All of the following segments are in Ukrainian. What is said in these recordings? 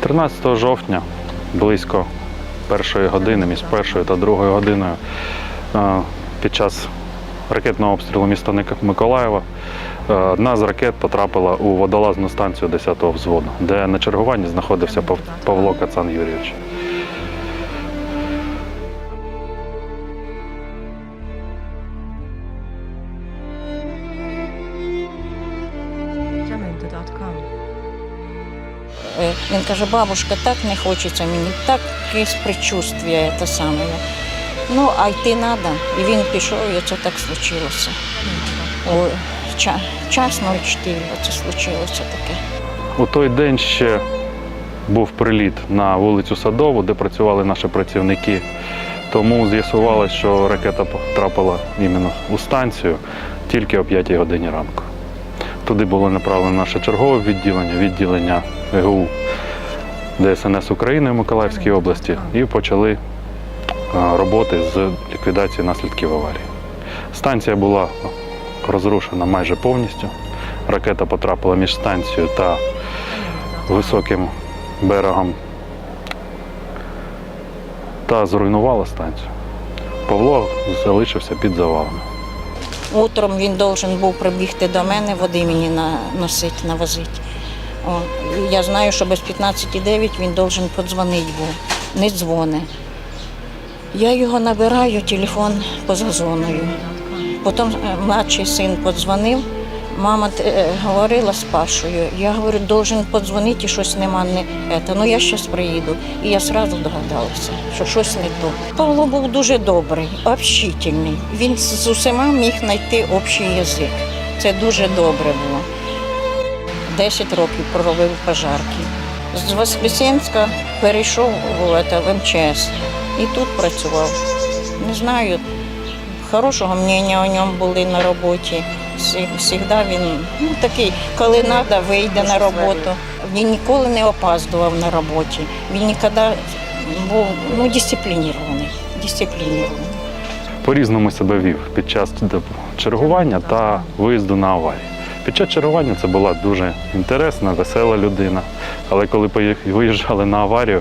13 жовтня близько першої години, між першою та другою годиною е, під час ракетного обстрілу міста Миколаєва е, одна з ракет потрапила у водолазну станцію 10-го взводу, де на чергуванні знаходився Павло Кацан Юрійович. Е, Він каже, бабушка, так не хочеться мені, так якесь предчувствие те саме. Ну, а йти треба. І він пішов, і це так случилося. Час 04, це случилося таке. У той день ще був приліт на вулицю Садову, де працювали наші працівники. Тому з'ясувалося, що ракета потрапила іменно у станцію тільки о 5 годині ранку. Туди було направлено наше чергове відділення, відділення ГУ ДСНС України в Миколаївській області, і почали е, роботи з ліквідації наслідків аварії. Станція була розрушена майже повністю. Ракета потрапила між станцією та високим берегом та зруйнувала станцію. Павло залишився під завалами. Утром він должен був прибігти до мене, води мені носити, навозити. О, я знаю, що без 15,9 він должен подзвонити був. Не дзвони. Я його набираю, телефон поза зоною. Потім е, младший син подзвонив, мама е, говорила з Пашою. Я говорю, должен подзвонити, щось нема. Не, ето. Ну я зараз приїду. І я одразу догадалася, що щось не то. Павло був дуже добрий, общительний. Він з усіма міг знайти общий язик. Це дуже добре було. Десять років проробив пожарки. З Воскресенська перейшов в, МЧС і тут працював. Не знаю, хорошого мнення о ньому були на роботі. Завжди він ну, такий, коли треба, вийде на роботу. Він ніколи не опаздував на роботі. Він ніколи був ну, дисциплінірований. дисциплінірований. По-різному себе вів під час чергування та виїзду на аварію. Під час чергування це була дуже інтересна, весела людина. Але коли виїжджали на аварію,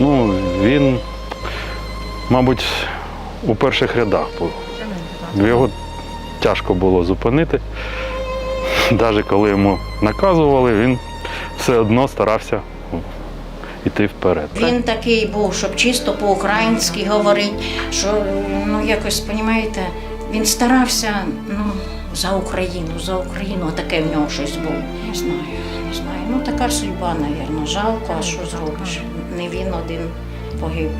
ну, він, мабуть, у перших рядах був. Його тяжко було зупинити. Навіть коли йому наказували, він все одно старався йти вперед. Він такий був, щоб чисто по-українськи говорити, що ну якось, розумієте, він старався ну, за Україну, за Україну, таке в нього щось було. Не знаю, не знаю. Ну така судьба, мабуть. Жалко, а що зробиш? Не він один погиб.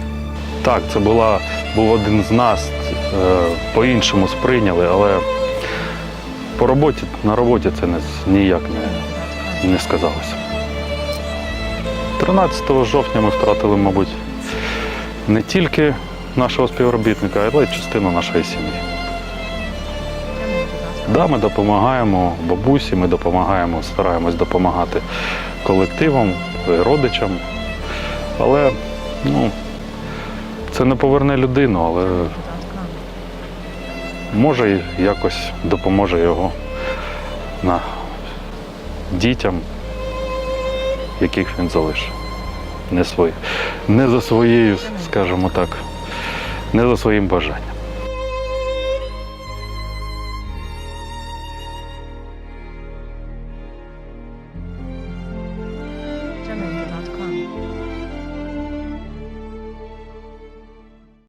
Так, це була, був один з нас, по-іншому сприйняли, але по роботі, на роботі це ніяк не, не сказалося. 13 жовтня ми втратили, мабуть, не тільки нашого співробітника, але й частину нашої сім'ї. Да, ми допомагаємо бабусі, ми допомагаємо, стараємось допомагати колективам, родичам. Але ну, це не поверне людину, але може якось допоможе його на дітям, яких він залишив. Не, свої, не за своєю, скажімо так, не за своїм бажанням.